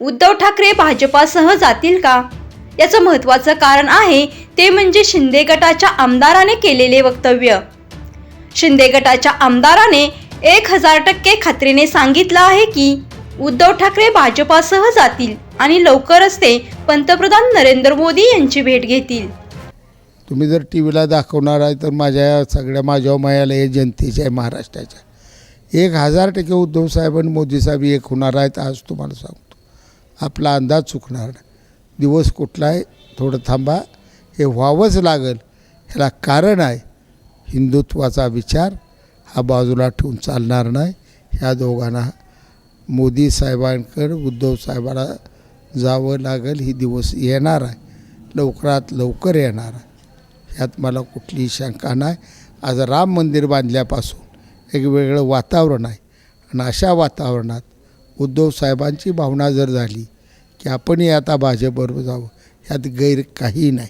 उद्धव ठाकरे भाजपासह जातील का? याचं महत्त्वाचं कारण आहे ते म्हणजे शिंदे गटाच्या आमदाराने केलेले वक्तव्य. शिंदे गटाच्या आमदाराने एक हजार टक्के खात्रीने सांगितलं आहे की उद्धव ठाकरे भाजपासह जातील आणि लवकरच ते पंतप्रधान नरेंद्र मोदी यांची भेट घेतील. तुम्ही जर टी व्हीला दाखवणार आहे तर माझ्या सगळ्या माझ्या मायाला हे जनतेच्या आहे महाराष्ट्राच्या. एक हजार टक्के उद्धव साहेब आणि मोदी साहेब एक होणार आहेत आज तुम्हाला सांगू. आपला अंदाज चुकणार नाही. दिवस कुठला आहे थोडं थांबा. हे व्हावंच लागेल. ह्याला कारण आहे. हिंदुत्वाचा विचार हा बाजूला ठेवून चालणार नाही. ह्या दोघांना मोदी साहेबांकडे उद्धव साहेबाला जावं लागेल. ही दिवस येणार आहे. लवकरात लवकर येणार आहे. ह्यात मला कुठलीही शंका नाही. आज राम मंदिर बांधल्यापासून एक वेगळं वातावरण आहे. आणि अशा वातावरणात उद्धव साहेबांची भावना जर झाली की आपणही आता भाजपबरोबर जावं. ह्यात गैर काही नाही.